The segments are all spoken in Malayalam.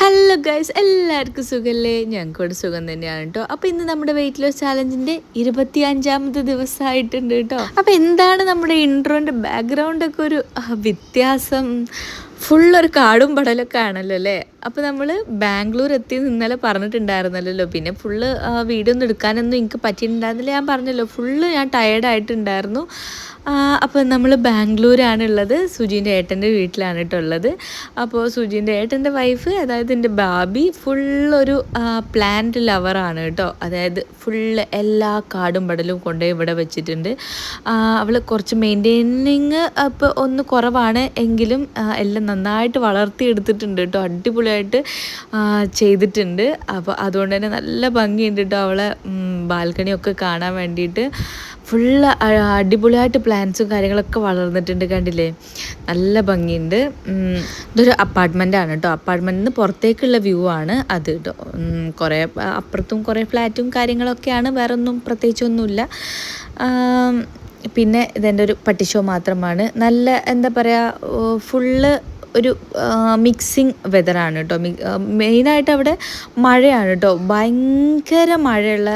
ഹലോ ഗൈസ് എല്ലാവർക്കും സുഖമല്ലേ ഞങ്ങൾക്കോട് സുഖം തന്നെയാണ് കേട്ടോ. അപ്പോൾ ഇന്ന് നമ്മുടെ വെയിറ്റ് ലോസ് ചാലഞ്ചിന്റെ ഇരുപത്തി അഞ്ചാമത്തെ ദിവസമായിട്ടുണ്ട് കേട്ടോ. അപ്പോൾ എന്താണ് നമ്മുടെ ഇൻട്രോന്റെ ബാക്ക്ഗ്രൗണ്ടൊക്കെ ഒരു വ്യത്യാസം? ഫുൾ ഒരു കാടും പടലൊക്കെ ആണല്ലോ അല്ലേ? അപ്പോൾ നമ്മൾ ബാംഗ്ലൂർ എത്തി ഇന്നലെ പറഞ്ഞിട്ടുണ്ടായിരുന്നല്ലോ. പിന്നെ ഫുള്ള് വീഡിയോ എടുക്കാനൊന്നും എനിക്ക് പറ്റിയിട്ടുണ്ടായിരുന്നില്ല. ഞാൻ പറഞ്ഞല്ലോ ഫുള്ള് ഞാൻ ടയേർഡായിട്ടുണ്ടായിരുന്നു അപ്പോൾ നമ്മൾ ബാംഗ്ലൂരാണുള്ളത്. സുജീന്റെ ഏട്ടന്റെ വീട്ടിലാണ് കേട്ടോ ഉള്ളത്. അപ്പോൾ സുജീന്റെ ഏട്ടന്റെ വൈഫ് അതായത് എന്റെ ബാബി ഫുള്ളൊരു പ്ലാന്റ് ലവറാണ് കേട്ടോ അതായത് ഫുള്ള് എല്ലാ കാടും പടലും കൊണ്ടുപോയി ഇവിടെ വെച്ചിട്ടുണ്ട്. അവൾ കുറച്ച് മെയിന്റെയിനിങ് അപ്പോൾ ഒന്ന് കുറവാണ്. എങ്കിലും എല്ലാം നന്നായിട്ട് വളർത്തിയെടുത്തിട്ടുണ്ട് കേട്ടോ അടിപൊളിയായിട്ട് ചെയ്തിട്ടുണ്ട്. അപ്പോൾ അതുകൊണ്ട് തന്നെ നല്ല ഭംഗിയുണ്ട് കേട്ടോ അവളെ ബാൽക്കണിയൊക്കെ കാണാൻ വേണ്ടിയിട്ട്. ഫുള്ള് അടിപൊളിയായിട്ട് പ്ലാന്റ്സും കാര്യങ്ങളൊക്കെ വളർന്നിട്ടുണ്ട് കണ്ടില്ലേ? നല്ല ഭംഗിയുണ്ട്. ഇതൊരു അപ്പാർട്ട്മെന്റ് ആണ് കേട്ടോ. അപ്പാർട്ട്മെന്റിൽ നിന്ന് പുറത്തേക്കുള്ള വ്യൂ ആണ് അത് കേട്ടോ. കുറേ അപ്പുറത്തും കുറേ ഫ്ലാറ്റും കാര്യങ്ങളൊക്കെയാണ്. വേറെ ഒന്നും പ്രത്യേകിച്ചൊന്നുമില്ല പിന്നെ ഇതെന്റെ ഒരു പട്ടിഷോ മാത്രമാണ്. നല്ല എന്താ പറയുക ഫുള്ള് ഒരു മിക്സിങ് വെതറാണ് കേട്ടോ മെയിനായിട്ട് അവിടെ മഴയാണ് കേട്ടോ ഭയങ്കര മഴയുള്ള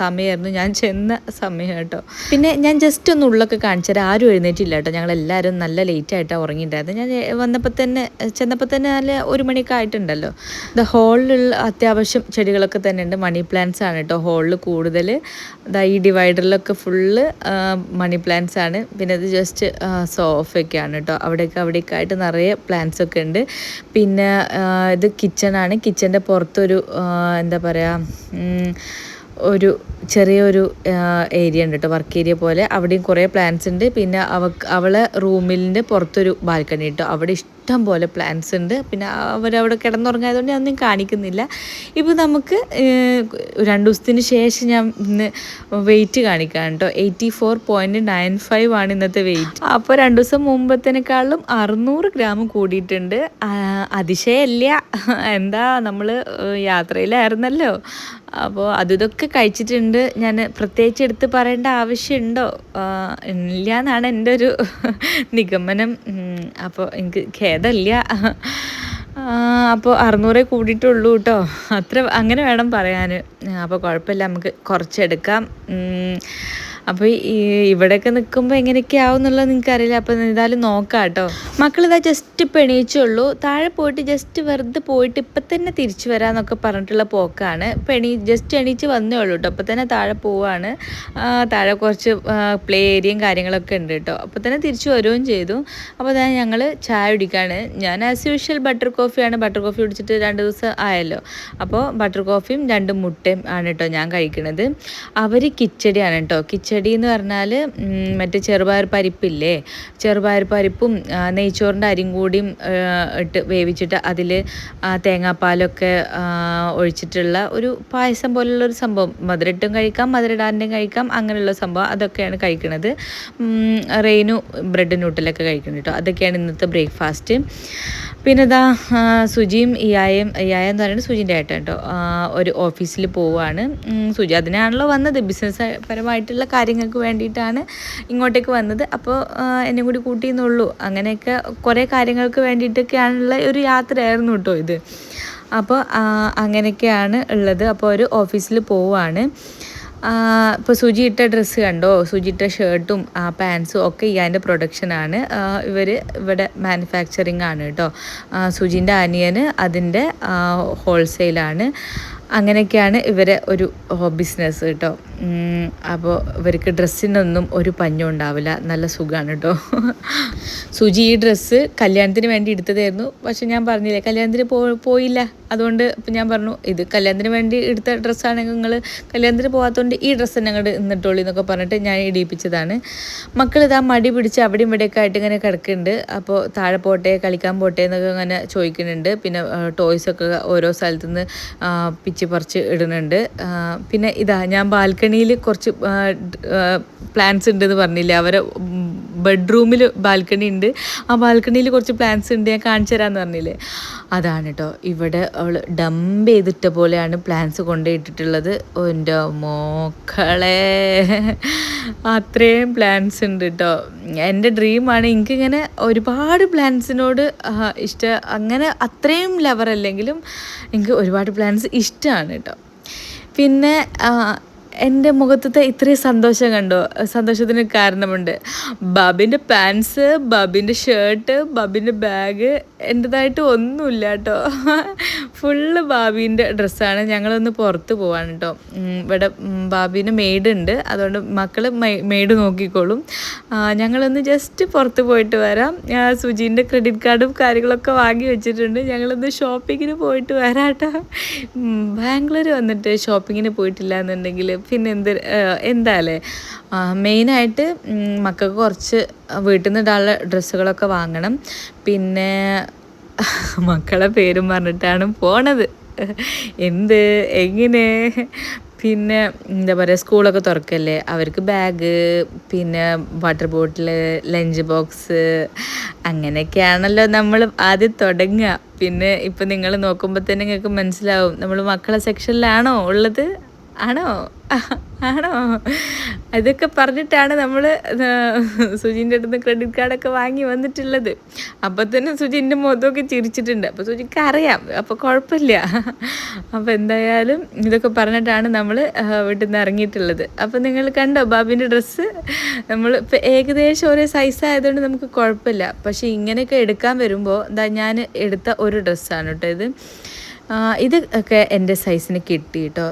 സമയമായിരുന്നു ഞാൻ ചെന്ന സമയം കേട്ടോ പിന്നെ ഞാൻ ജസ്റ്റ് ഒന്ന് ഉള്ളൊക്കെ കാണിച്ചു തരാം. ആരും എഴുന്നേറ്റില്ല കേട്ടോ ഞങ്ങൾ എല്ലാവരും നല്ല ലേറ്റായിട്ടാണ് ഉറങ്ങിയിട്ടുണ്ടായിരുന്നത് ഞാൻ വന്നപ്പോൾ തന്നെ ചെന്നപ്പോൾ തന്നെ നല്ല ഒരു മണിയൊക്കെ ആയിട്ടുണ്ടല്ലോ. ദ ഹോളിലുള്ള അത്യാവശ്യം ചെടികളൊക്കെ തന്നെ ഉണ്ട്. മണി പ്ലാന്റ്സ് ആണ് കേട്ടോ ഹോളിൽ കൂടുതൽ ഈ ഡിവൈഡറിലൊക്കെ ഫുള്ള് മണി പ്ലാന്റ്സ് ആണ്. പിന്നെ അത് ജസ്റ്റ് സോഫയൊക്കെയാണ് കേട്ടോ അവിടെയൊക്കെ അവിടെയൊക്കെ ആയിട്ട് നിറയെ പ്ലാന്റ്സ് ഒക്കെ ഉണ്ട്. പിന്നെ ഇത് കിച്ചണാണ് കിച്ചന്റെ പുറത്തൊരു എന്താ പറയുക ഒരു ചെറിയൊരു ഏരിയ ഉണ്ട് കേട്ടോ വർക്ക് ഏരിയ പോലെ. അവിടെയും കുറേ പ്ലാന്റ്സ് ഉണ്ട്. പിന്നെ അവളെ അവളെ റൂമിന്റെ പുറത്തൊരു ബാൽക്കണി കേട്ടോ അവിടെ ഇഷ്ടം പോലെ പ്ലാന്റ്സ് ഉണ്ട്. പിന്നെ അവരവിടെ കിടന്നുറങ്ങായതുകൊണ്ട് ഞാനൊന്നും കാണിക്കുന്നില്ല. ഇപ്പോൾ നമുക്ക് രണ്ട് ദിവസത്തിന് ശേഷം ഞാൻ ഇന്ന് വെയിറ്റ് കാണിക്കാം കേട്ടോ. Eighty four point nine five ആണ് ഇന്നത്തെ വെയിറ്റ് അപ്പോൾ രണ്ട് ദിവസം മുമ്പത്തേനേക്കാളും അറുന്നൂറ് ഗ്രാം കൂടിയിട്ടുണ്ട്. അതിശയല്ല എന്താ നമ്മൾ യാത്രയിലായിരുന്നല്ലോ. അപ്പോൾ അതിതൊക്കെ കഴിച്ചിട്ടുണ്ട്. ഞാൻ പ്രത്യേകിച്ച് എടുത്ത് പറയേണ്ട ആവശ്യമുണ്ടോ? ഇല്ല എന്നാണ് എന്റെ ഒരു നിഗമനം. അപ്പോൾ എനിക്ക് ഖേദമില്ല അപ്പോൾ അറുന്നൂറേ കൂടിയിട്ടുള്ളൂ കേട്ടോ അത്ര അങ്ങനെ വേണം പറയാൻ അപ്പോൾ കുഴപ്പമില്ല. നമുക്ക് കുറച്ചെടുക്കാം. അപ്പോൾ ഇവിടെയൊക്കെ നിൽക്കുമ്പോൾ എങ്ങനെയൊക്കെ ആവും എന്നുള്ളത് നിങ്ങൾക്ക് അറിയില്ല അപ്പോൾ എന്തായാലും നോക്കാം കേട്ടോ മക്കളിതാ ജസ്റ്റ് ഇപ്പം എണീച്ചുള്ളൂ. താഴെ പോയിട്ട് ജസ്റ്റ് വെറുതെ പോയിട്ട് ഇപ്പം തന്നെ തിരിച്ചു വരാമെന്നൊക്കെ പറഞ്ഞിട്ടുള്ള പോക്കാണ്. എണീ ജസ്റ്റ് എണീച്ച് വന്നേ ഉള്ളൂ കേട്ടോ അപ്പോൾ തന്നെ താഴെ പോവാണ്. താഴെ കുറച്ച് പ്ലേ ഏരിയയും കാര്യങ്ങളൊക്കെ ഉണ്ട് കേട്ടോ അപ്പോൾ തന്നെ തിരിച്ചു വരികയും ചെയ്തു. അപ്പോൾ തന്നെ ഞങ്ങൾ ചായ കുടിക്കുകയാണ് ഞാൻ ആസ് യൂഷ്വൽ ബട്ടർ കോഫിയാണ് ബട്ടർ കോഫി കുടിച്ചിട്ട് രണ്ട് ദിവസം ആയല്ലോ. അപ്പോൾ ബട്ടർ കോഫിയും രണ്ട് മുട്ടയും ആണ് കേട്ടോ ഞാൻ കഴിക്കുന്നത് അവർ കിച്ചടിയാണ് കേട്ടോ കിച്ചടി എന്ന് പറഞ്ഞാൽ മറ്റേ ചെറുപയർ പരിപ്പില്ലേ? ചെറുപയർ പരിപ്പും നെയ്ച്ചോറിന്റെ അരിയും കൂടിയും ഇട്ട് വേവിച്ചിട്ട് അതിൽ തേങ്ങാപ്പാലൊക്കെ ഒഴിച്ചിട്ടുള്ള ഒരു പായസം പോലുള്ളൊരു സംഭവം. മധുരട്ടും കഴിക്കാം മധുരടാന്റെയും കഴിക്കാം അങ്ങനെയുള്ള സംഭവം അതൊക്കെയാണ് കഴിക്കുന്നത് റെയിനു ബ്രെഡ് നൂട്ടിലൊക്കെ കഴിക്കുന്നത് കേട്ടോ. അതൊക്കെയാണ് ഇന്നത്തെ ബ്രേക്ക്ഫാസ്റ്റ്. പിന്നെ ഇതാ സുജിയും ഇയായും ഇയായ എന്ന് പറയുന്നത് സുജിന്റെ ഏട്ടൻ കേട്ടോ ഒരു ഓഫീസിൽ പോവുകയാണ് സുജി അതിനാണല്ലോ വന്നത്. ബിസിനസ് പരമായിട്ടുള്ള കാര്യങ്ങൾക്ക് വേണ്ടിയിട്ടാണ് ഇങ്ങോട്ടേക്ക് വന്നത്. അപ്പോൾ എന്നെ കൂടി കൂട്ടിയെന്നുള്ളൂ അങ്ങനെയൊക്കെ കുറേ കാര്യങ്ങൾക്ക് വേണ്ടിയിട്ടൊക്കെയാണുള്ള ഒരു യാത്രയായിരുന്നു കേട്ടോ ഇത്. അപ്പോൾ അങ്ങനെയൊക്കെയാണ് ഉള്ളത്. അപ്പോൾ ഒരു ഓഫീസിൽ പോവുകയാണ് ഇപ്പോൾ സുജിയിട്ട ഡ്രസ്സ് കണ്ടോ? സുജിയിട്ട ഷർട്ടും ഷർട്ടും പാൻസും ഒക്കെ ഇയാന്റെ പ്രൊഡക്ഷനാണ് ഇവർ ഇവിടെ മാനുഫാക്ചറിങ് ആണ് കേട്ടോ സുജിന്റെ അനിയന് അതിന്റെ ഹോൾസെയിലാണ് അങ്ങനെയൊക്കെയാണ് ഇവരെ ഒരു ബിസിനസ് കേട്ടോ അപ്പോൾ ഇവർക്ക് ഡ്രസ്സിനൊന്നും ഒരു പഞ്ഞും ഉണ്ടാവില്ല. നല്ല സുഖമാണ് കേട്ടോ സുജി ഈ ഡ്രസ്സ് കല്യാണത്തിന് വേണ്ടി എടുത്തതായിരുന്നു. പക്ഷെ ഞാൻ പറഞ്ഞില്ലേ കല്യാണത്തിന് പോയില്ല. അതുകൊണ്ട് ഞാൻ പറഞ്ഞു ഇത് കല്യാണത്തിന് വേണ്ടി എടുത്ത ഡ്രസ്സാണെങ്കിൽ നിങ്ങൾ കല്യാണത്തിന് പോകാത്തതുകൊണ്ട് ഈ ഡ്രസ്സ് തന്നെ അങ്ങോട്ട് ഇന്നിട്ടോളി എന്നൊക്കെ പറഞ്ഞിട്ട് ഞാൻ ഇടിയിപ്പിച്ചതാണ്. മക്കൾ ഇതാ മടി പിടിച്ച് അവിടെയും ഇവിടെയൊക്കെ ആയിട്ട് ഇങ്ങനെ കിടക്കുന്നുണ്ട്. അപ്പോൾ താഴെ പോട്ടെ കളിക്കാൻ പോട്ടെ എന്നൊക്കെ ഇങ്ങനെ ചോദിക്കുന്നുണ്ട്. പിന്നെ ടോയ്സൊക്കെ ഓരോ സ്ഥലത്തു നിന്ന് പിച്ച് പറിച്ച് ഇടുന്നുണ്ട്. പിന്നെ ഇതാ ഞാൻ ബാൽക്കണിയിൽ കുറച്ച് പ്ലാന്റ്സ് ഉണ്ടെന്ന് പറഞ്ഞില്ലേ അവരെ ബെഡ്റൂമിൽ ബാൽക്കണി ഉണ്ട്. ആ ബാൽക്കണിയിൽ കുറച്ച് പ്ലാന്റ്സ് ഉണ്ട് ഞാൻ കാണിച്ചു തരാമെന്ന് പറഞ്ഞില്ലേ? അതാണ് കേട്ടോ ഇവിടെ അവൾ ഡംപ് ചെയ്തിട്ട പോലെയാണ് പ്ലാന്റ്സ് കൊണ്ടുപോയിട്ടിട്ടുള്ളത് എന്റെ മോക്കളെ. അത്രയും പ്ലാന്റ്സ് ഉണ്ട് കേട്ടോ എന്റെ ഡ്രീമാണ് എനിക്കിങ്ങനെ ഒരുപാട് പ്ലാന്റ്സിനോട് ഇഷ്ടം അങ്ങനെ അത്രയും ലവർ അല്ലെങ്കിലും എനിക്ക് ഒരുപാട് പ്ലാന്റ്സ് ഇഷ്ടമാണ് കേട്ടോ പിന്നെ എന്റെ മുഖത്തത്തെ ഇത്രയും സന്തോഷം കണ്ടോ? സന്തോഷത്തിന് കാരണമുണ്ട്. ബാബിന്റെ പാൻസ് ബാബിന്റെ ഷർട്ട് ബാബിന്റെ ബാഗ് എന്റെതായിട്ട് ഒന്നുമില്ല കേട്ടോ ഫുള്ള് ബാബീന്റെ ഡ്രസ്സാണ് ഞങ്ങളൊന്ന് പുറത്ത് പോവാണ് കേട്ടോ ഇവിടെ ബാബീന് മെയ്ഡ് ഉണ്ട്. അതുകൊണ്ട് മക്കൾ മെയ്ഡ് നോക്കിക്കോളും. ഞങ്ങളൊന്ന് ജസ്റ്റ് പുറത്ത് പോയിട്ട് വരാം. സുജീന്റെ ക്രെഡിറ്റ് കാർഡും കാര്യങ്ങളൊക്കെ വാങ്ങി വെച്ചിട്ടുണ്ട്. ഞങ്ങളൊന്ന് ഷോപ്പിങ്ങിന് പോയിട്ട് വരാം കേട്ടോ ബാംഗ്ലൂർ വന്നിട്ട് ഷോപ്പിങ്ങിന് പോയിട്ടില്ല എന്നുണ്ടെങ്കിൽ പിന്നെ എന്ത് എന്താല്ലേ മെയിനായിട്ട് മക്കൾക്ക് കുറച്ച് വീട്ടിൽ നിന്ന് ഇടാനുള്ള ഡ്രസ്സുകളൊക്കെ വാങ്ങണം. പിന്നെ മക്കളെ പേരും പറഞ്ഞിട്ടാണ് പോണത്. എന്ത് എങ്ങനെ? പിന്നെ എന്താ പറയുക സ്കൂളൊക്കെ തുറക്കല്ലേ? അവർക്ക് ബാഗ് പിന്നെ വാട്ടർ ബോട്ടിൽ ലഞ്ച് ബോക്സ് അങ്ങനെയൊക്കെയാണല്ലോ നമ്മൾ ആദ്യം തുടങ്ങുക. പിന്നെ ഇപ്പം നിങ്ങൾ നോക്കുമ്പോൾ തന്നെ നിങ്ങൾക്ക് മനസ്സിലാവും. നമ്മൾ മക്കളെ സെക്ഷനിലാണോ ഉള്ളത്? ആണോ? ആണോ? അതൊക്കെ പറഞ്ഞിട്ടാണ് നമ്മൾ സുജിന്റെ അടുത്ത് ക്രെഡിറ്റ് കാർഡൊക്കെ വാങ്ങി വന്നിട്ടുള്ളത്. അപ്പോൾ തന്നെ സുജിന്റെ മുഖത്തൊക്കെ ചിരിച്ചിട്ടുണ്ട്. അപ്പോൾ സുജിക്ക് അറിയാം. അപ്പോൾ കുഴപ്പമില്ല. അപ്പോൾ എന്തായാലും ഇതൊക്കെ പറഞ്ഞിട്ടാണ് നമ്മൾ വീട്ടിൽ നിന്ന് ഇറങ്ങിയിട്ടുള്ളത്. അപ്പോൾ നിങ്ങൾ കണ്ടോ ബാബിന്റെ ഡ്രസ്സ്? നമ്മൾ ഇപ്പോൾ ഏകദേശം ഒരേ സൈസ് ആയതുകൊണ്ട് നമുക്ക് കുഴപ്പമില്ല. പക്ഷേ ഇങ്ങനെയൊക്കെ എടുക്കാൻ വരുമ്പോൾ എന്താ ഞാൻ എടുത്ത ഒരു ഡ്രസ്സാണ് കേട്ടോ ഇത്. ഇത് ഒക്കെ എന്റെ സൈസിന് കിട്ടി കേട്ടോ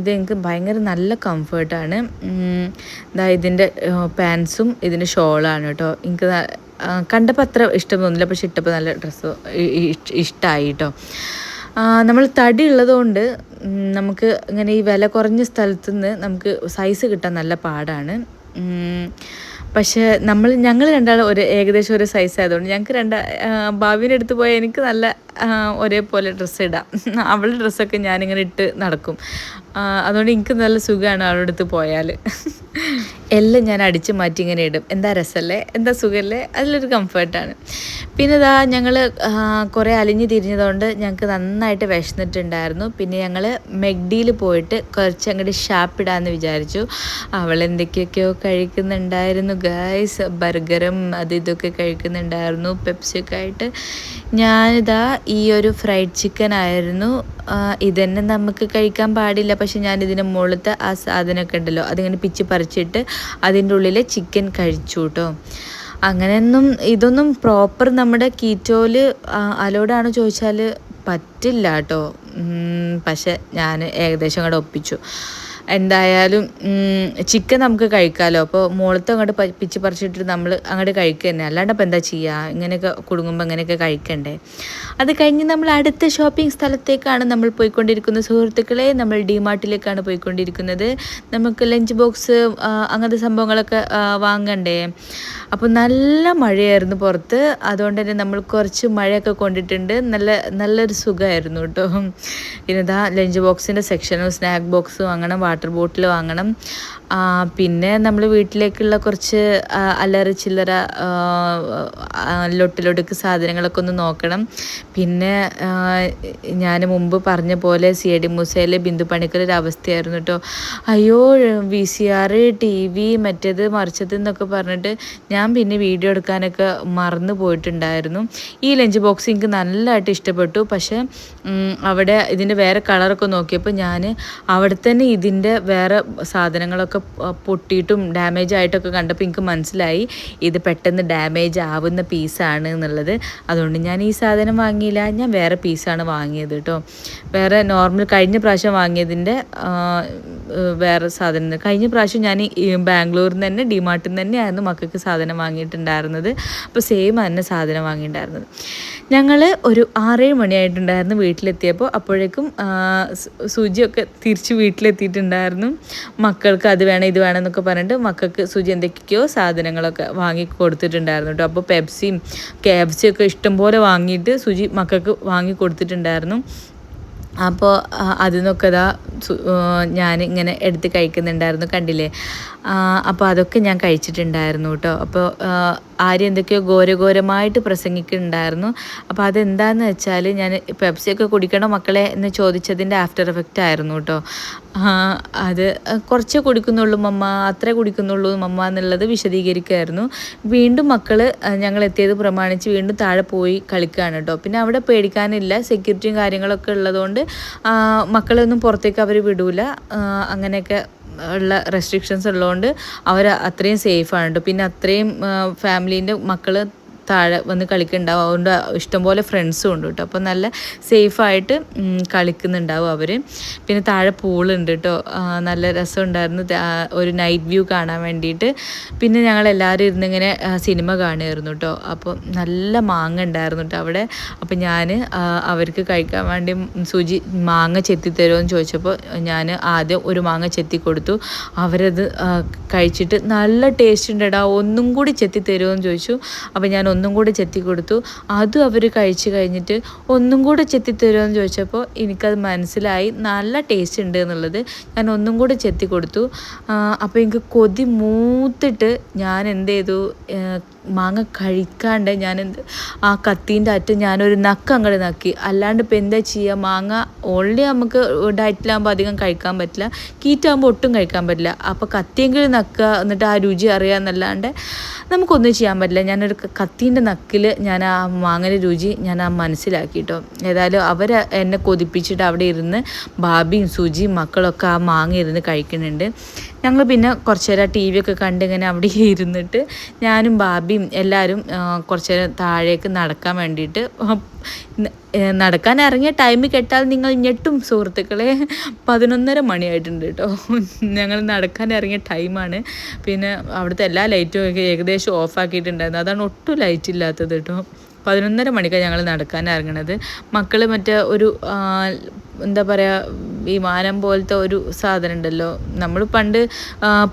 ഇത് എനിക്ക് ഭയങ്കര നല്ല കംഫേർട്ടാണ് ഇതാ ഇതിന്റെ പാൻസും ഇതിന്റെ ഷോളാണ് കേട്ടോ എനിക്ക് കണ്ടപ്പോൾ അത്ര ഇഷ്ടം തോന്നില്ല. പക്ഷെ ഇട്ടപ്പോൾ നല്ല ഡ്രസ്സ് ഇഷ്ടമായി കേട്ടോ നമ്മൾ തടി ഉള്ളതുകൊണ്ട് നമുക്ക് ഇങ്ങനെ ഈ വില കുറഞ്ഞ സ്ഥലത്തു നിന്ന് നമുക്ക് സൈസ് കിട്ടാൻ നല്ല പാടാണ്. പക്ഷേ നമ്മൾ ഞങ്ങൾ രണ്ടാളും ഒരു ഏകദേശം ഒരു സൈസ് ആയതുകൊണ്ട് ഞങ്ങൾക്ക് രണ്ട് ഭാവിന്റെ അടുത്ത് പോയാൽ എനിക്ക് നല്ല ഒരേപോലെ ഡ്രസ്സ് ഇടാം. അവളുടെ ഡ്രസ്സൊക്കെ ഞാനിങ്ങനെ ഇട്ട് നടക്കും. അതുകൊണ്ട് എനിക്ക് നല്ല സുഖമാണ് അവളുടെ അടുത്ത് പോയാൽ എല്ലാം ഞാൻ അടിച്ച് മാറ്റി ഇങ്ങനെ ഇടും. എന്താ രസമല്ലേ എന്താ സുഖമല്ലേ അതിലൊരു കംഫർട്ടാണ് പിന്നെ ഇതാ ഞങ്ങൾ കുറേ അലിഞ്ഞു തിരിഞ്ഞതുകൊണ്ട് ഞങ്ങൾക്ക് നന്നായിട്ട് വിശന്നിട്ടുണ്ടായിരുന്നു. പിന്നെ ഞങ്ങൾ മെഗ്ഡിയിൽ പോയിട്ട് കുറച്ച് അങ്ങോട്ട് ഷാപ്പിടാമെന്ന് വിചാരിച്ചു. അവൾ എന്തൊക്കെയൊക്കെയോ കഴിക്കുന്നുണ്ടായിരുന്നു ഗൈസ് ബർഗറും അത് ഇതൊക്കെ കഴിക്കുന്നുണ്ടായിരുന്നു പെപ്സിയൊക്കെ ആയിട്ട് ഞാനിതാ ഈ ഒരു ഫ്രൈഡ് ചിക്കൻ ആയിരുന്നു. ഇതന്നെ നമുക്ക് കഴിക്കാൻ പാടില്ല. പക്ഷെ ഞാൻ മുകളിലത്തെ ആ സാധനമൊക്കെ ഉണ്ടല്ലോ അതിങ്ങനെ പിച്ച് പറിച്ചിട്ട് അതിന്റെ ഉള്ളിൽ ചിക്കൻ കഴിച്ചു കേട്ടോ അങ്ങനെയൊന്നും ഇതൊന്നും പ്രോപ്പർ നമ്മുടെ കീറ്റോയിൽ അലോഡാണോ ചോദിച്ചാൽ പറ്റില്ല കേട്ടോ പക്ഷെ ഞാൻ ഏകദേശം അങ്ങോട്ട് ഒപ്പിച്ചു. എന്തായാലും ചിക്കൻ നമുക്ക് കഴിക്കാമല്ലോ അപ്പോൾ മുകളത്ത് അങ്ങോട്ട് പിച്ച് പറിച്ചിട്ട് നമ്മൾ അങ്ങോട്ട് കഴിക്കുക തന്നെ അല്ലാണ്ട് അപ്പോൾ എന്താ ചെയ്യുക ഇങ്ങനെയൊക്കെ കുടുങ്ങുമ്പോൾ ഇങ്ങനെയൊക്കെ കഴിക്കണ്ടേ. അത് കഴിഞ്ഞ് നമ്മൾ അടുത്ത ഷോപ്പിംഗ് സ്ഥലത്തേക്കാണ് നമ്മൾ പോയിക്കൊണ്ടിരിക്കുന്നത്. സുഹൃത്തുക്കളെ നമ്മൾ ഡിമാർട്ടിലേക്കാണ് പോയിക്കൊണ്ടിരിക്കുന്നത്. നമുക്ക് ലഞ്ച് ബോക്സ് അങ്ങനത്തെ സംഭവങ്ങളൊക്കെ വാങ്ങണ്ടേ? അപ്പോൾ നല്ല മഴയായിരുന്നു പുറത്ത്. അതുകൊണ്ട് തന്നെ നമ്മൾ കുറച്ച് മഴയൊക്കെ കൊണ്ടിട്ടുണ്ട്. നല്ല നല്ലൊരു സുഖമായിരുന്നു കേട്ടോ. ഇനിതാ ലഞ്ച് ബോക്സിന്റെ സെക്ഷനും സ്നാക്ക് ബോക്സും അങ്ങനെ വാട്ടർ ബോട്ടിൽ വാങ്ങണം. പിന്നെ നമ്മൾ വീട്ടിലേക്കുള്ള കുറച്ച് അല്ലറ ചില്ലറ ലൊട്ടിലൊടുക്ക് സാധനങ്ങളൊക്കെ ഒന്ന് നോക്കണം. പിന്നെ ഞാൻ മുമ്പ് പറഞ്ഞ പോലെ സി എ ഡി മൂസയിലെ ബിന്ദു പണിക്കർ ഒരു അവസ്ഥയായിരുന്നു കേട്ടോ അയ്യോ V C R T V മറ്റേത് മറിച്ചത് എന്നൊക്കെ പറഞ്ഞിട്ട് ഞാൻ പിന്നെ വീഡിയോ എടുക്കാനൊക്കെ മറന്നു പോയിട്ടുണ്ടായിരുന്നു. ഈ ലഞ്ച് ബോക്സ് എനിക്ക് നല്ലതായിട്ട് ഇഷ്ടപ്പെട്ടു. പക്ഷേ അവിടെ ഇതിന്റെ വേറെ കളറൊക്കെ നോക്കിയപ്പോൾ ഞാൻ അവിടെ തന്നെ ഇതിന്റെ വേറെ സാധനങ്ങളൊക്കെ പൊട്ടിയിട്ടും ഡാമേജ് ആയിട്ടൊക്കെ കണ്ടപ്പോൾ എനിക്ക് മനസ്സിലായി ഇത് പെട്ടെന്ന് ഡാമേജ് ആവുന്ന പീസാണ് എന്നുള്ളത്. അതുകൊണ്ട് ഞാൻ ഈ സാധനം വാങ്ങിയില്ല. ഞാൻ വേറെ പീസാണ് വാങ്ങിയത് കേട്ടോ. വേറെ നോർമൽ കഴിഞ്ഞ പ്രാവശ്യം വാങ്ങിയതിന്റെ വേറെ സാധനം. കഴിഞ്ഞ പ്രാവശ്യം ഞാൻ ബാംഗ്ലൂരിൽ നിന്ന് തന്നെ ഡിമാർട്ടിൽ നിന്ന് തന്നെയായിരുന്നു മക്കൾക്ക് സാധനം വാങ്ങിയിട്ടുണ്ടായിരുന്നത്. അപ്പോൾ സെയിം തന്നെ സാധനം വാങ്ങിയിട്ടുണ്ടായിരുന്നത്. ഞങ്ങൾ ഒരു ആറേഴ് മണിയായിട്ടുണ്ടായിരുന്നു വീട്ടിലെത്തിയപ്പോൾ. അപ്പോഴേക്കും സൂചിയൊക്കെ തിരിച്ച് വീട്ടിലെത്തിയിട്ടുണ്ടായിരുന്നു. മക്കൾക്ക് അത് വേണം ഇത് വേണം എന്നൊക്കെ പറഞ്ഞിട്ട് മക്കൾക്ക് സുജി സാധനങ്ങളൊക്കെ വാങ്ങി കൊടുത്തിട്ടുണ്ടായിരുന്നു കേട്ടോ. അപ്പോൾ പെപ്സിയും കെ എഫ് സിയും ഒക്കെ ഇഷ്ടംപോലെ വാങ്ങിയിട്ട് സുജി മക്കൾക്ക് വാങ്ങി കൊടുത്തിട്ടുണ്ടായിരുന്നു. അപ്പോൾ അതിൽ നിന്നൊക്കെ ഇതാ ഞാൻ ഇങ്ങനെ എടുത്ത് കഴിക്കുന്നുണ്ടായിരുന്നു. കണ്ടില്ലേ? അപ്പോൾ അതൊക്കെ ഞാൻ കഴിച്ചിട്ടുണ്ടായിരുന്നു കേട്ടോ. അപ്പോൾ ആര് എന്തൊക്കെയോ ഘോരഘോരമായിട്ട് പ്രസംഗിക്കുന്നുണ്ടായിരുന്നു. അപ്പോൾ അതെന്താന്ന് വെച്ചാൽ ഞാൻ പെപ്സിയൊക്കെ കുടിക്കണോ മക്കളെ എന്ന് ചോദിച്ചതിന്റെ ആഫ്റ്റർ എഫക്റ്റ് ആയിരുന്നു കേട്ടോ. അത് കുറച്ചേ കുടിക്കുന്നുള്ളൂ മമ്മ അത്രേ കുടിക്കുന്നുള്ളൂ മമ്മ എന്നുള്ളത് വിശദീകരിക്കുമായിരുന്നു. വീണ്ടും മക്കൾ ഞങ്ങൾ എത്തിയത് പ്രമാണിച്ച് വീണ്ടും താഴെ പോയി കളിക്കുകയാണ് കേട്ടോ. പിന്നെ അവിടെ പേടിക്കാനില്ല സെക്യൂരിറ്റിയും കാര്യങ്ങളൊക്കെ ഉള്ളതുകൊണ്ട് മക്കളൊന്നും പുറത്തേക്ക് അവർ വിടൂല. അങ്ങനെയൊക്കെ ഉള്ള റെസ്ട്രിക്ഷൻസ് ഉള്ളതുകൊണ്ട് അവർ അത്രയും സേഫാണ് കേട്ടോ പിന്നെ അത്രയും ഫാമിലീന്റെ മക്കൾ താഴെ വന്ന് കളിക്കുന്നുണ്ടാവും അതുകൊണ്ട് ഇഷ്ടംപോലെ ഫ്രണ്ട്സും ഉണ്ട് കേട്ടോ അപ്പോൾ നല്ല സേഫായിട്ട് കളിക്കുന്നുണ്ടാവും അവർ പിന്നെ താഴെ പൂളുണ്ട് കേട്ടോ നല്ല രസമുണ്ടായിരുന്നു. ഒരു നൈറ്റ് വ്യൂ കാണാൻ വേണ്ടിയിട്ട്. പിന്നെ ഞങ്ങൾ എല്ലാവരും ഇരുന്നിങ്ങനെ സിനിമ കാണുമായിരുന്നു കേട്ടോ അപ്പോൾ നല്ല മാങ്ങ ഉണ്ടായിരുന്നു കേട്ടോ അവിടെ. അപ്പോൾ ഞാൻ അവർക്ക് കഴിക്കാൻ വേണ്ടി സുജി മാങ്ങ ചെത്തി തരുമെന്ന് ചോദിച്ചപ്പോൾ ഞാൻ ആദ്യം ഒരു മാങ്ങ ചെത്തി കൊടുത്തു. അവരത് കഴിച്ചിട്ട് നല്ല ടേസ്റ്റ് ഉണ്ട് ഒന്നും കൂടി ചെത്തി തരുമെന്ന് ചോദിച്ചു. അപ്പോൾ ഞാൻ ഒന്നും കൂടെ ചെത്തി കൊടുത്തു. അതും അവർ കഴിച്ച് കഴിഞ്ഞിട്ട് ഒന്നും കൂടെ ചെത്തി തരുമെന്ന് ചോദിച്ചപ്പോൾ എനിക്കത് മനസ്സിലായി. നല്ല ടേസ്റ്റ് ഉണ്ട് എന്നുള്ളത് ഞാൻ ഒന്നും കൂടെ ചെത്തി കൊടുത്തു. അപ്പോൾ എനിക്ക് കൊതി മൂത്തിട്ട് ഞാൻ എന്ത് ചെയ്തു? മാങ്ങ കഴിക്കാണ്ട് ഞാൻ ആ കത്തീന്റെ അറ്റം ഞാനൊരു നക്ക അങ്ങോട്ട് നക്കി. അല്ലാണ്ട് ഇപ്പം എന്താ ചെയ്യുക മാങ്ങ ഓൾറെഡി നമുക്ക് ഡയറ്റിലാകുമ്പോൾ അധികം കഴിക്കാൻ പറ്റില്ല. കീറ്റാകുമ്പോൾ ഒട്ടും കഴിക്കാൻ പറ്റില്ല. അപ്പോൾ കത്തിയെങ്കിലും നക്കുക എന്നിട്ട് ആ രുചി അറിയാമെന്നല്ലാണ്ട് നമുക്കൊന്നും ചെയ്യാൻ പറ്റില്ല. ഞാനൊരു കത്തീന്റെ നക്കിൽ ഞാൻ ആ മാങ്ങയുടെ രുചി ഞാൻ ആ മനസ്സിലാക്കി കേട്ടോ ഏതായാലും അവർ എന്നെ കൊതിപ്പിച്ചിട്ട് അവിടെ ഇരുന്ന് ബാബിയും സുജിയും മക്കളൊക്കെ ആ മാങ്ങ ഇരുന്ന് കഴിക്കുന്നുണ്ട്. ഞങ്ങൾ പിന്നെ കുറച്ച് നേരം ടി വി ഒക്കെ കണ്ട് ഇങ്ങനെ അവിടെ ഇരുന്നിട്ട് ഞാനും ബാബിയും എല്ലാവരും കുറച്ച് നേരം താഴേക്ക് നടക്കാൻ വേണ്ടിയിട്ട് നടക്കാൻ ഇറങ്ങിയ ടൈം കെട്ടാൽ നിങ്ങൾ ഞെട്ടും സുഹൃത്തുക്കളെ. പതിനൊന്നര മണിയായിട്ടുണ്ട് കേട്ടോ. ഞങ്ങൾ നടക്കാൻ ഇറങ്ങിയ ടൈമാണ് പിന്നെ അവിടുത്തെ എല്ലാ ലൈറ്റും ഏകദേശം ഓഫാക്കിയിട്ടുണ്ടായിരുന്നു അതാണ് ഒട്ടും ലൈറ്റ് ഇല്ലാത്തത് കേട്ടോ. പതിനൊന്നര മണിക്കാണ് ഞങ്ങൾ നടക്കാൻ ഇറങ്ങണത്. മക്കൾ മറ്റേ ഒരു എന്താ പറയുക വിമാനം പോലത്തെ ഒരു സാധനം ഉണ്ടല്ലോ നമ്മൾ പണ്ട്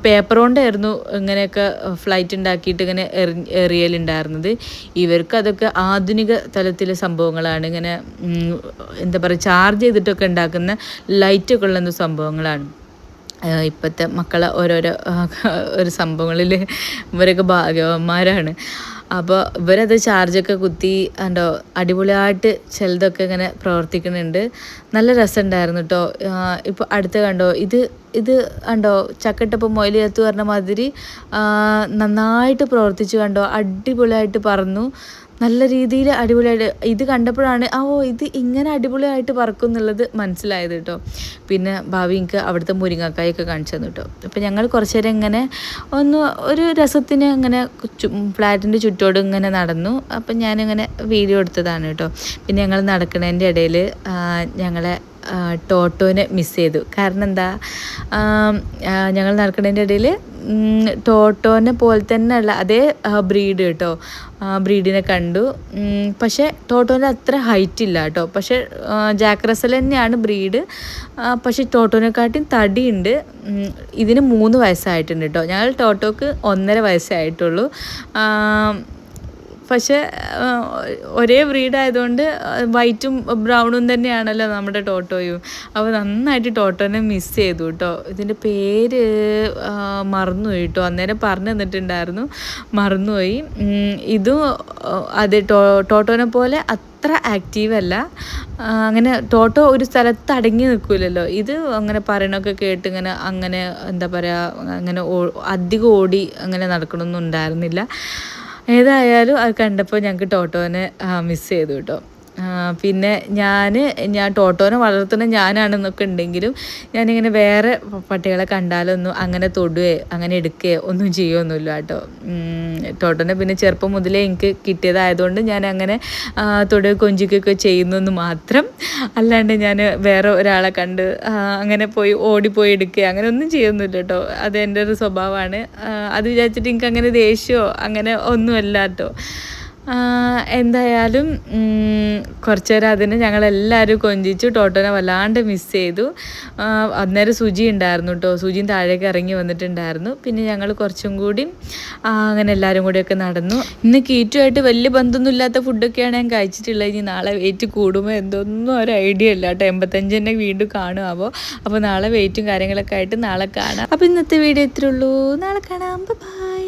പേപ്പർ കൊണ്ടായിരുന്നു ഇങ്ങനെയൊക്കെ ഫ്ലൈറ്റ് ഉണ്ടാക്കിയിട്ട് ഇങ്ങനെ എറി എറിയലുണ്ടായിരുന്നത്. ഇവർക്ക് അതൊക്കെ ആധുനിക തലത്തിലെ സംഭവങ്ങളാണ്. ഇങ്ങനെ എന്താ പറയുക ചാർജ് ചെയ്തിട്ടൊക്കെ ഉണ്ടാക്കുന്ന ലൈറ്റൊക്കെ ഉള്ള സംഭവങ്ങളാണ്. ഇപ്പോഴത്തെ മക്കളെ ഓരോരോ ഒരു സംഭവങ്ങളിൽ ഇവരൊക്കെ ഭാഗ്യവന്മാരാണ്. അപ്പോൾ ഇവരത് ചാർജൊക്കെ കുത്തി എന്തോ അടിപൊളിയായിട്ട് ചിലതൊക്കെ ഇങ്ങനെ പ്രവർത്തിക്കുന്നുണ്ട്. നല്ല രസമുണ്ടായിരുന്നു കേട്ടോ ഇപ്പോൾ അടുത്ത് കണ്ടോ ഇത് ഇത് കണ്ടോ ചക്കട്ടപ്പം മൊയിലെത്ത് പറഞ്ഞ മാതിരി നന്നായിട്ട് പ്രവർത്തിച്ചു കണ്ടോ അടിപൊളിയായിട്ട് പറന്നു. നല്ല രീതിയിൽ അടിപൊളിയായിട്ട് ഇത് കണ്ടപ്പോഴാണ് ഓ ഇത് ഇങ്ങനെ അടിപൊളിയായിട്ട് പറക്കും എന്നുള്ളത് മനസ്സിലായത് കേട്ടോ പിന്നെ ഭാവി എനിക്ക് അവിടുത്തെ മുരിങ്ങക്കായൊക്കെ കാണിച്ചു തന്നു കേട്ടോ അപ്പം ഞങ്ങൾ കുറച്ച് നേരം ഇങ്ങനെ ഒന്ന് ഒരു രസത്തിന് ഇങ്ങനെ ഫ്ലാറ്റിന്റെ ചുറ്റോട് ഇങ്ങനെ നടന്നു. അപ്പം ഞാനിങ്ങനെ വീഡിയോ എടുത്തതാണ് കേട്ടോ പിന്നെ ഞങ്ങൾ നടക്കുന്നതിന്റെ ഇടയിൽ ഞങ്ങളെ ടോട്ടോനെ മിസ് ചെയ്തു. കാരണം എന്താ? ഞങ്ങൾ നടക്കുന്നതിന്റെ ഇടയിൽ ടോട്ടോനെ പോലെ തന്നെയുള്ള അതേ ബ്രീഡ് കേട്ടോ. ബ്രീഡിനെ കണ്ടു. പക്ഷേ ടോട്ടോന്റെ അത്ര ഹൈറ്റ് ഇല്ല കേട്ടോ. പക്ഷേ ജാക്ക് റസൽ തന്നെയാണ് ബ്രീഡ് പക്ഷേ ടോട്ടോനെക്കാട്ടിയും തടിയുണ്ട്. ഇതിന് മൂന്ന് വയസ്സായിട്ടുണ്ട് കേട്ടോ. ഞങ്ങൾ ടോട്ടോക്ക് ഒന്നര വയസ്സേ ആയിട്ടുള്ളൂ. പക്ഷേ ഒരേ ബ്രീഡായതുകൊണ്ട് വൈറ്റും ബ്രൗണും തന്നെയാണല്ലോ നമ്മുടെ ടോട്ടോയും. അപ്പോൾ നന്നായിട്ട് ടോട്ടോനെ മിസ് ചെയ്തു കേട്ടോ. ഇതിന്റെ പേര് മറന്നുപോയി കേട്ടോ. അന്നേരം പറഞ്ഞു തന്നിട്ടുണ്ടായിരുന്നു മറന്നുപോയി. ഇതും അത് ടോട്ടോനെ പോലെ അത്ര ആക്റ്റീവ് അല്ല അങ്ങനെ ടോട്ടോ ഒരു സ്ഥലത്ത് അടങ്ങി നിൽക്കില്ലല്ലോ ഇത് അങ്ങനെ പറയണൊക്കെ കേട്ട് ഇങ്ങനെ അങ്ങനെ എന്താ പറയുക അങ്ങനെ അധികം ഓടി അങ്ങനെ നടക്കണമൊന്നും ഉണ്ടായിരുന്നില്ല. ഏതായാലും അത് കണ്ടപ്പോൾ ഞങ്ങൾക്ക് ടോട്ടോനെ മിസ് ചെയ്തു കേട്ടോ. പിന്നെ ഞാൻ ഞാൻ ടോട്ടോനെ വളർത്തുന്ന ഞാനാണെന്നൊക്കെ ഉണ്ടെങ്കിലും ഞാനിങ്ങനെ വേറെ പട്ടികളെ കണ്ടാലൊന്നും അങ്ങനെ തൊടുകയോ അങ്ങനെ എടുക്കുകയോ ഒന്നും ചെയ്യുമൊന്നുമില്ല കേട്ടോ. ടോട്ടോനെ പിന്നെ ചെറുപ്പം മുതലേ എനിക്ക് കിട്ടിയതായതുകൊണ്ട് ഞാൻ അങ്ങനെ തൊടുക കൊഞ്ചിക്കൊക്കെ ചെയ്യുന്നെന്ന് മാത്രം അല്ലാണ്ട് ഞാൻ വേറെ ഒരാളെ കണ്ട് അങ്ങനെ പോയി ഓടിപ്പോയി എടുക്കുക അങ്ങനെ ഒന്നും ചെയ്യുന്നില്ല കേട്ടോ. അത് എന്റെ ഒരു സ്വഭാവമാണ്. അത് വിചാരിച്ചിട്ട് എനിക്ക് അങ്ങനെ ദേഷ്യമോ അങ്ങനെ ഒന്നുമല്ല കേട്ടോ. എന്തായാലും കുറച്ച് നേരം അതിന് ഞങ്ങളെല്ലാവരും കൊഞ്ചിച്ചു ടോട്ടോനെ വല്ലാണ്ട് മിസ് ചെയ്തു. അന്നേരം സുജി ഉണ്ടായിരുന്നു കേട്ടോ സുജിയും താഴേക്ക് ഇറങ്ങി വന്നിട്ടുണ്ടായിരുന്നു. പിന്നെ ഞങ്ങൾ കുറച്ചും കൂടി അങ്ങനെ എല്ലാവരും കൂടിയൊക്കെ നടന്നു. ഇന്ന് കീറ്റുമായിട്ട് വലിയ ബന്ധമൊന്നും ഇല്ലാത്ത ഫുഡൊക്കെയാണ് ഞാൻ കഴിച്ചിട്ടുള്ളത്. ഇനി നാളെ വെയിറ്റ് കൂടുമോ എന്തൊന്നും ഒരു ഐഡിയ ഇല്ല കേട്ടോ എൺപത്തഞ്ച് തന്നെ വീണ്ടും കാണുമാവോ അപ്പോൾ നാളെ വെയിറ്റും കാര്യങ്ങളൊക്കെ ആയിട്ട് നാളെ കാണാം. അപ്പോൾ ഇന്നത്തെ വീഡിയോ ഇത്രേ ഉള്ളൂ. നാളെ കാണാം. ബൈ